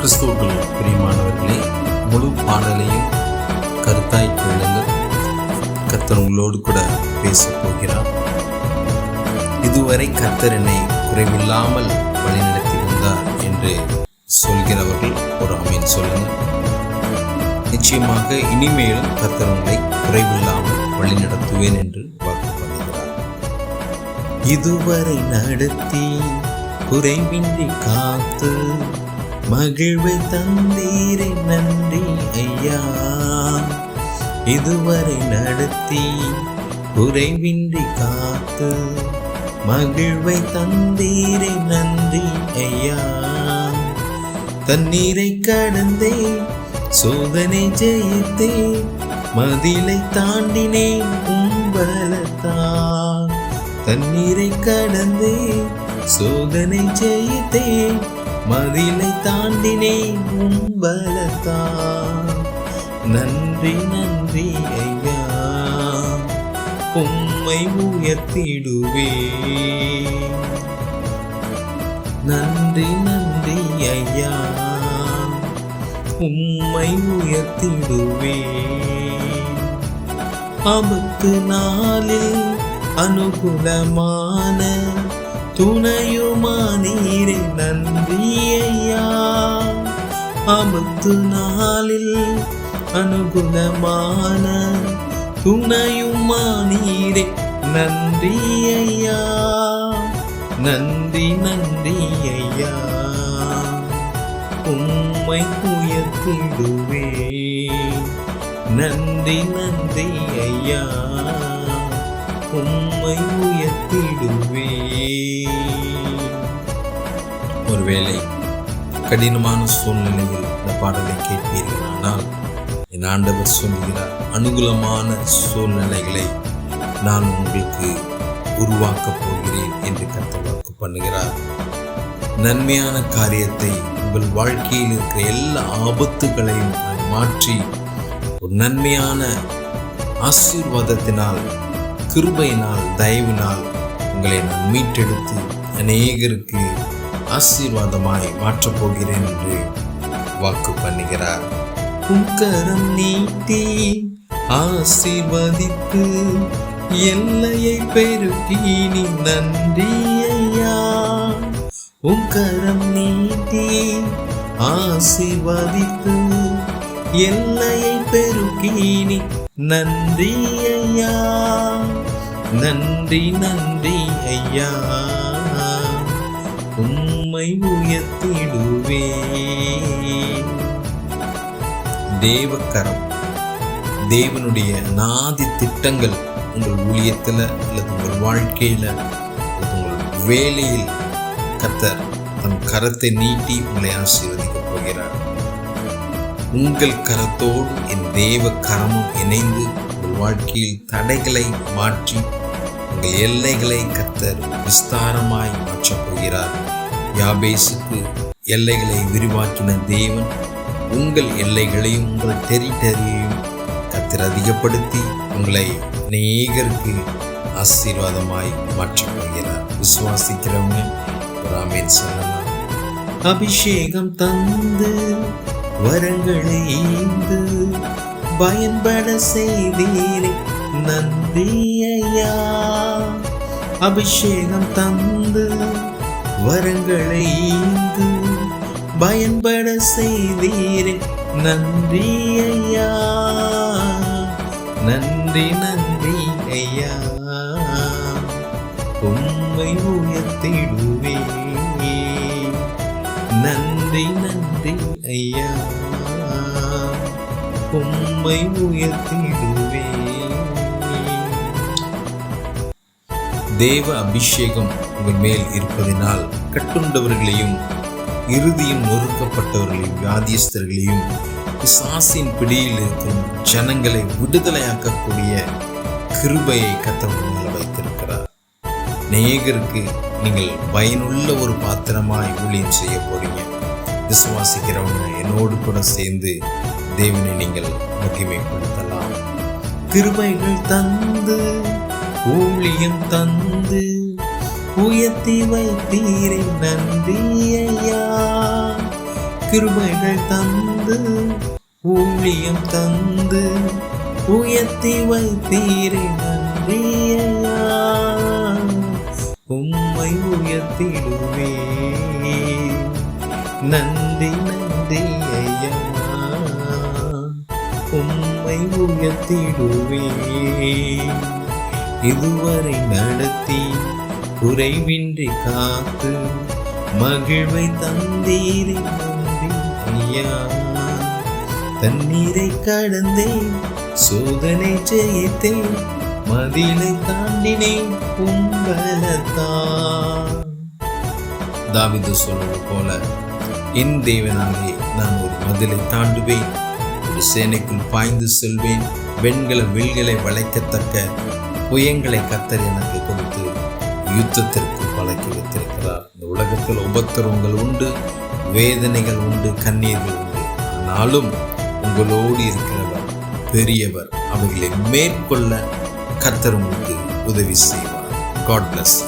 கிறிஸ்துவுக்குள் பிரியமானவர்களே முழு பாடலையும் கருத்தாய் கொள்ளுங்கள். கத்தர் உங்களோடு கூட பேசப் போகிறார். இதுவரை கத்தர் என்னை குறைவில்லாமல் வழிநடத்தி வந்தார் என்று சொல்கிறவர்கள் ஒரு அமீன் சொல்லுங்கள். நிச்சயமாக இனிமேலும் கத்தர் உங்களை குறைவில்லாமல் வழிநடத்துவேன் என்று வாக்கு பண்ணுகிறார் இதுவரை நடத்தி குறைவின்றி காத்து மகிழ்வை தந்தீரை நன்றி ஐயா. இதுவரை நடத்தி குறைவின்றி காத்து மகிழ்வை தந்தீரை நன்றி ஐயா. தண்ணீரை கடந்தே சோதனை ஜெயித்தே மதிலை தாண்டினேன் உம்பலத்தான் தண்ணீரை கடந்தே சோதனை ஜெயித்தேன் மதிலை தாண்டினே உம்பலத்தான் நன்றி நன்றி ஐயா. உம்மை உயர்த்திடுவே நன்றி நன்றி ஐயா. உம்மை உயர்த்திடுவே ஆபத்து நாளில் அனுகூலமான துணையுமா துணையுமானீரே நன்றி ஐயா ஆபத்து நாளில் அனுகுணமான துணையுமா நீரே நன்றி ஐயா நன்றி நன்றி ஐயா உம்மை உயர்த்திடுவே நன்றி நன்றி ஐயா உம்மை உயர்த்திடுவே ஒருவேளை கடினமான சூழ்நிலையில் இந்த பாடலை கேட்பீர்களானால் என் ஆண்டவர் சொல்கிறார் அனுகூலமான சூழ்நிலைகளை நான் உங்களுக்கு உருவாக்கப் போகிறேன் என்று கத்தவாக்கு பண்ணுகிறார். நன்மையான காரியத்தை உங்கள் வாழ்க்கையில் இருக்கிற எல்லா ஆபத்துகளையும் மாற்றி ஒரு நன்மையான ஆசீர்வாதத்தினால் கிருபையினால் தயவினால் உங்களை நான் மீட்டெடுத்து அநேகருக்கு ஆசீர்வாதமாய் மாற்றப் போகிறேன் என்று வாக்கு பண்ணுகிறார். உக்கரம் நீட்டி ஆசீர்வதித்து எல்லையை பெருக்கி நீ நன்றி ஐயா உக்கரம் நீட்டி ஆசீர்வதித்து எல்லையை பெருக்கி நீ நன்றி ஐயா நன்றி நன்றி ஐயா. உம்மை உயர்த்திடுவே தேவக்கரம் தேவனுடைய நாதி திட்டங்கள் உங்கள் ஊழியத்தில் அல்லது உங்கள் வாழ்க்கையில் அல்லது உங்கள் வேலையில் கத்தர் தன் கரத்தை நீட்டி உங்களை ஆசீர்வதிக்கப் போகிறார். உங்கள் கரத்தோடு என் தேவ கரமும் இணைந்து உங்கள் வாழ்க்கையில் தடைகளை மாற்றி உங்கள் எல்லைகளை கத்தர் விஸ்தாரமாய் மாற்றப் போகிறார். யாபேசுக்கு எல்லைகளை விரிவாக்கின தேவன் உங்கள் எல்லைகளையும் உங்கள் டெரிட்டரியையும் கத்தர் அதிகப்படுத்தி உங்களை அநேகருக்கு ஆசீர்வாதமாய் மாற்றப் போகிறார். விசுவாசிக்கிறவங்க ராமேன் சொல்லலாம். அபிஷேகம் தந்து வரங்களை ஈந்து பயன்பட செய்தீரே. நன்றி ஐயா அபிஷேகம் தந்து வரங்களை ஈந்து பயன்பட செய்தீரே. நன்றி ஐயா நன்றி நன்றி ஐயா உம்மை உயர்த்திடுவே. நன்றி நன்றி ஐயா உம்மை உயர்த்திடுவே. தேவ அபிஷேகம் உங்கள் மேல் இருப்பதினால் கட்டுண்டவர்களையும் இறுதியும் நொறுக்கப்பட்டவர்களையும் வியாதியஸ்தர்களையும் பிசாசின் பிடியில் இருக்கும் ஜனங்களை விடுதலையாக்கக்கூடிய கிருபையை கத்தவர்கள் வைத்திருக்கிறார். நேகருக்கு நீங்கள் பயனுள்ள ஒரு பாத்திரமாய் ஊழியம் செய்ய போறீங்க. விசுவாசிக்கிறவங்க என்னோடு கூட சேர்ந்து தேவனை நீங்கள் மகிமைப்படுத்தலாம். கிருபைகள் தந்து ஊழியம் தந்து உயர்த்தி வைத்தீரை நன்றி ஐயா கிருபைகள் தந்து ஊழியம் தந்து உயர்த்தி வைத்தீரே நன்றி ஐயா உம்மை உயர்த்திடுவே நன்றி நன்றி ஐயா உம்மை உயர்த்திடுவே இதுவரை நடத்தி குறைவின்றி காத்து மகிழ்வை தந்தீரே ஐயா தண்ணீரை கடந்தேன் சோதனை ஜெயித்தேன் மதிலை தாண்டினேன் கும்பலத்தான். தாவிது சொல்வது போல என் தேவனாலே நான் ஒரு மதிலை தாண்டுவேன் ஒரு சேனைக்குள் பாய்ந்து செல்வேன் வெண்கல வில்களை வளைக்கத்தக்க புயங்களை கத்தர் எனக்கு கொடுத்து யுத்தத்திற்கு பழக்கி வைத்திருக்கிறார். இந்த உலகத்தில் உபத்திரவங்கள் உண்டு வேதனைகள் உண்டு கண்ணீர்கள் உண்டு. ஆனாலும் உங்களோடு இருக்கிறவர் பெரியவர் அவர்களை மேற்கொள்ள கத்தர் உங்களுக்கு உதவி செய்வார். God plus